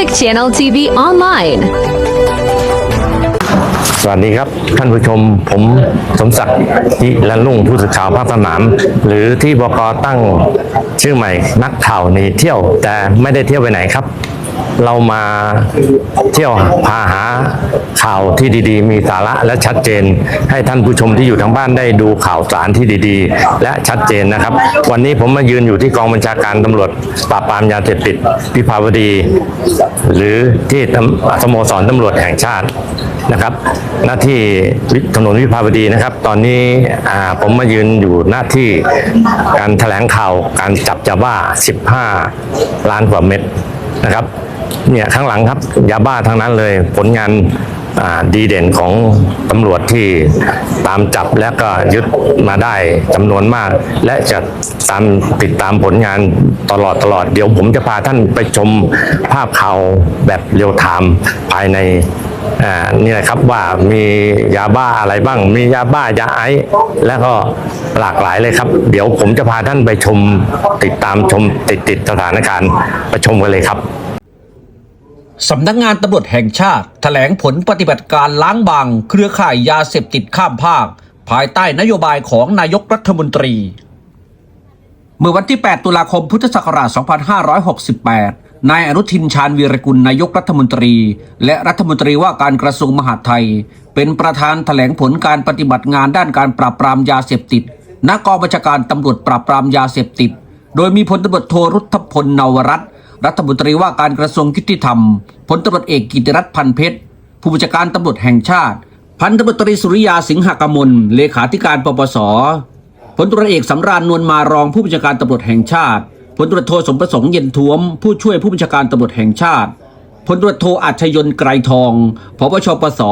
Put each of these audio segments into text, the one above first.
Epic Channel TV online. สวัสดีครับท่านผู้ชมผมสมศักดิ์ทิรันลุ่งผู้สื่อข่าวภาคสนาม หรือที่บกตั้งชื่อใหม่นักข่าวหนีเที่ยว แต่ไม่ได้เที่ยวไปไหนครับ เรามาเที่ยวพาหาข่าวที่ดีๆ มีสาระและชัดเจน ให้ท่านผู้ชมที่อยู่ทางบ้านได้ดูข่าวสารที่ดีๆ และชัดเจนนะครับ วันนี้ผมมายืนอยู่ที่กองบัญชาการตำรวจปราบปรามยาเสพติดพิพาวดี หรือที่สโมสรตำรวจแห่งชาตินะครับ หน้าที่ถนนวิภาวดีนะครับ ตอนนี้ผมมายืนอยู่หน้าที่การแถลงข่าวการจับยาบ้า15 ล้านกว่าเม็ดนะครับ เนี่ยข้างหลังครับยาบ้าทั้งนั้นเลยผลงานดีเด่นของตำรวจที่ตามจับและก็ยึดมาได้จำนวนมาก และจะตามติดตามผลงานตลอดตลอดเดี๋ยวผมจะพาท่านไปชมภาพข่าวแบบเรียลไทม์ภายในนี่แหละครับว่ามียาบ้าอะไรบ้าง มียาบ้ายาไอซ์แล้วก็หลากหลายเลยครับ เดี๋ยวผมจะพาท่านไปชมติดตามชมติดติดสถานการณ์ไปชมกันเลยครับ สำนักงานตำรวจแห่งชาติแถลงผลปฏิบัติการล้างบาง เครือข่ายยาเสพติดข้ามภาค ภายใต้นโยบายของนายกรัฐมนตรี เมื่อวันที่ 8 ตุลาคมพุทธศักราช 2568 นายอนุทินชาญวีรกุลนายกรัฐมนตรี และรัฐมนตรีว่าการกระทรวงมหาดไทย เป็นประธานแถลงผลการปฏิบัติงานด้านการปราบปรามยาเสพติดณกองบัญชาการตำรวจปราบปรามยาเสพติด โดยมีพลตำรวจโทรุทธพลนวรัตน์ รัฐมนตรีว่าการกระทรวงยุติธรรมพลตำรวจเอกกิติรัตน์พันเพชร ผู้บัญชาการตำรวจแห่งชาติ พันตำรวจตรีสุริยาสิงหกมลเลขาธิการปปสพลตำรวจเอกสำราญนวลมารองผู้บัญชาการตำรวจแห่งชาติพลตำรวจโทสมประสงค์เย็นท้วม ผู้ช่วยผู้บัญชาการตำรวจแห่งชาติพลตำรวจโทอัจฉยนไกรทองพบชปส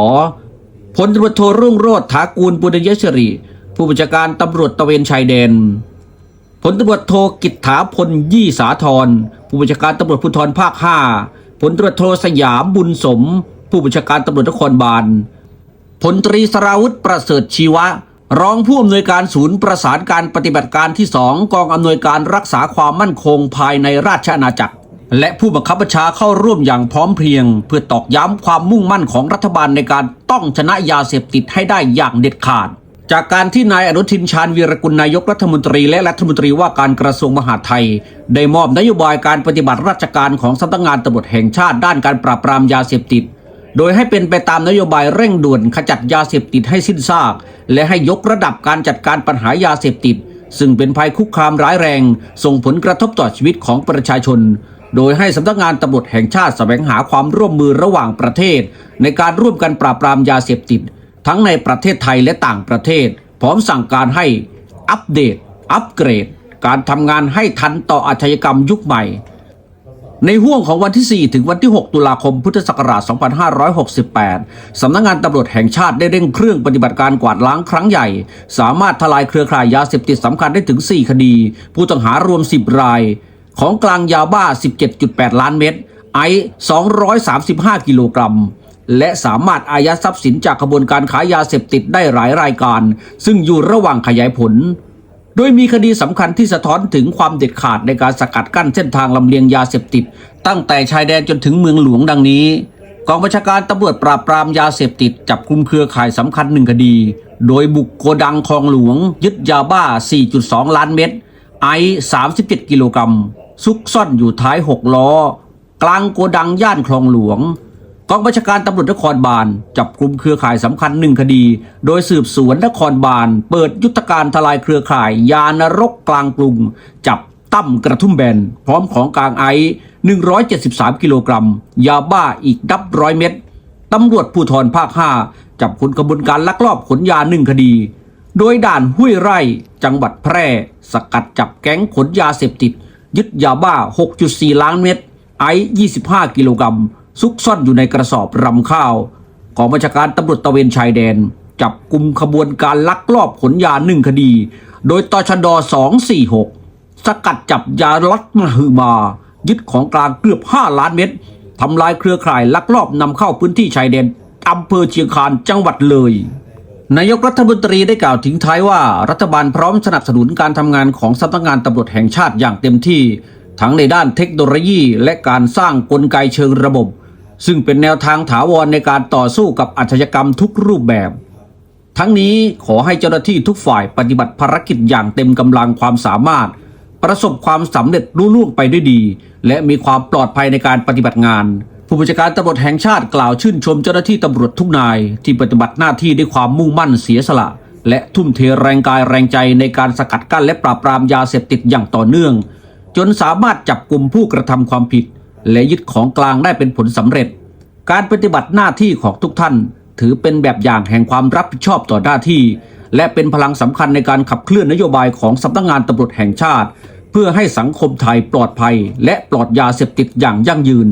พลตำรวจโทรุ่งโรธถากูลปุญญชริผู้บัญชาการตำรวจตะเวนชายแดน ลตำรวจโทกิตถาพลยี่สาธรผู้บัญชาการตำรวจภูธรภาค 5 พลตำรวจโทสยามบุญสม ผู้บัญชาการตำรวจนครบาลพลตรีสราวุธประเสริฐชีวะ รองผู้อำนวยการศูนย์ประสานการปฏิบัติการที่สองกองอำนวยการรักษาความมั่นคงภายในราชอาณาจักร และผู้บังคับบัญชาเข้าร่วมอย่างพร้อมเพรียง เพื่อตอกย้ำความมุ่งมั่นของรัฐบาลในการต้องชนะยาเสพติดให้ได้อย่างเด็ดขาด จากการที่นายอนุทินชาญวีรกุลนายกรัฐมนตรีและรัฐมนตรีว่าการกระทรวงมหาดไทย ได้มอบนโยบายการปฏิบัติราชการของสำนักงานตำรวจแห่งชาติด้านการปราบปรามยาเสพติด โดยให้เป็นไปตามนโยบายเร่งด่วนขจัดยาเสพติดให้สิ้นซาก และให้ยกระดับการจัดการปัญหายาเสพติด ซึ่งเป็นภัยคุกคามร้ายแรง ส่งผลกระทบต่อชีวิตของประชาชน โดยให้สำนักงานตำรวจแห่งชาติแสวงหาความร่วมมือระหว่างประเทศ ในการร่วมกันปราบปรามยาเสพติด ทั้งในประเทศไทยและต่างประเทศ พร้อมสั่งการให้อัปเดต อัปเกรด การทำงานให้ทันต่ออาชญากรรมยุคใหม่ ในห่วงของวันที่ 4 ถึงวันที่ 6 ตุลาคมพุทธศักราช 2568 สำนักงานตำรวจแห่งชาติได้เร่งเครื่องปฏิบัติการกวาดล้างครั้งใหญ่ สามารถทลายเครือข่ายยาเสพติดสำคัญได้ถึง 4 คดี ผู้ต้องหารวม 10 ราย ของกลางยาบ้า 17.8 ล้านเม็ดไอซ์235 กิโลกรัม และสามารถอายัดทรัพย์สินจากขบวนการขายยาเสพติดได้หลายรายการ ซึ่งอยู่ระหว่างขยายผล โดยมีคดีสำคัญที่สะท้อนถึงความเด็ดขาดในการสกัดกั้นเส้นทางลำเลียงยาเสพติด ตั้งแต่ชายแดนจนถึงเมืองหลวงดังนี้กองบัญชาการตำรวจปราบปรามยาเสพติดจับกลุ่มเครือข่ายสำคัญหนึ่งคดี โดยบุกโกดังคลองหลวง ยึดยาบ้า 4.2 ล้านเม็ดไอซ์37 กิโลกรัมซุกซ่อนอยู่ท้าย 6 ล้อ กลางโกดังย่านคลองหลวง กองบัญชาการตำรวจนครบาลจับกลุ่มเครือข่ายสำคัญหนึ่งคดี โดยสืบสวนนครบาลเปิดยุทธการทลายเครือข่าย ยานรกกลางกรุง จับตั้มกระทุ่มแบน พร้อมของกลางไอซ์173 กิโลกรัม ยาบ้าอีกดับร้อยเม็ดตำรวจภูธรภาค 5 จับคนขบวนการลักลอบขนยาหนึ่งคดี โดยด่านห้วยไร่ จังหวัดแพร่ สกัดจับแก๊งขนยาเสพติด ยึดยาบ้า 6.4 ล้านเม็ดไอซ์25 กิโลกรัม ซุกซ่อนอยู่ในกระสอบรำข้าว ของบัญชาการตำรวจตะเวนชายแดน จับกลุ่มขบวนการลักลอบขนยาหนึ่งคดี โดยตชด 246 สกัดจับยาลัดมหึมา ยึดของกลางเกือบ 5 ล้านเม็ดทำลายเครือข่ายลักลอบนำเข้าพื้นที่ชายแดนอำเภอเชียงคานจังหวัดเลย นายกรัฐมนตรีได้กล่าวทิ้งท้ายว่า รัฐบาลพร้อมสนับสนุนการทำงานของสำนักงานตำรวจแห่งชาติอย่างเต็มที่ ทั้งในด้านเทคโนโลยี และการสร้างกลไกเชิงระบบ ซึ่งเป็นแนวทางถาวรในการต่อสู้กับอาชญากรรมทุกรูปแบบ ทั้งนี้ขอให้เจ้าหน้าที่ทุกฝ่ายปฏิบัติภารกิจอย่างเต็มกำลังความสามารถ ประสบความสำเร็จรุ่ล่วงไปด้วยดี และมีความปลอดภัยในการปฏิบัติงาน ผู้บัญชาการตำรวจแห่งชาติกล่าวชื่นชมเจ้าหน้าที่ตำรวจทุกนาย ที่ปฏิบัติหน้าที่ด้วยความมุ่งมั่นเสียสละ และทุ่มเทแรงกายแรงใจในการสกัดกั้นและปราบปรามยาเสพติดอย่างต่อเนื่อง จนสามารถจับกลุ่มผู้กระทำความผิด และยึดของกลางได้เป็นผลสำเร็จ การปฏิบัติหน้าที่ของทุกท่าน ถือเป็นแบบอย่างแห่งความรับผิดชอบต่อหน้าที่ และเป็นพลังสำคัญในการขับเคลื่อนนโยบายของสำนักงานตำรวจแห่งชาติ เพื่อให้สังคมไทยปลอดภัย และปลอดยาเสพติดอย่างยั่งยืน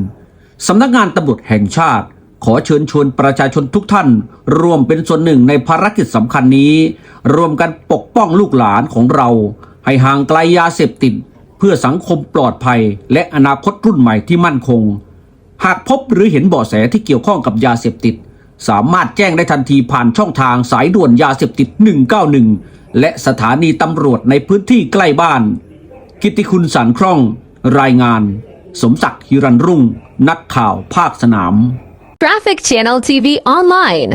สำนักงานตำรวจแห่งชาติ ขอเชิญชวนประชาชนทุกท่าน ร่วมเป็นส่วนหนึ่งในภารกิจสำคัญนี้ รวมกันปกป้องลูกหลานของเรา ให้ห่างไกลยาเสพติด เพื่อสังคมปลอดภัยและอนาคตรุ่นใหม่ที่มั่นคง หากพบหรือเห็นเบาะแสที่เกี่ยวข้องกับยาเสพติด สามารถแจ้งได้ทันทีผ่านช่องทางสายด่วนยาเสพติด 191 และสถานีตำรวจในพื้นที่ใกล้บ้าน กิติคุณสารคล่อง รายงาน สมศักดิ์ฮิรันรุ่ง นักข่าวภาคสนาม Traffic Channel TV Online.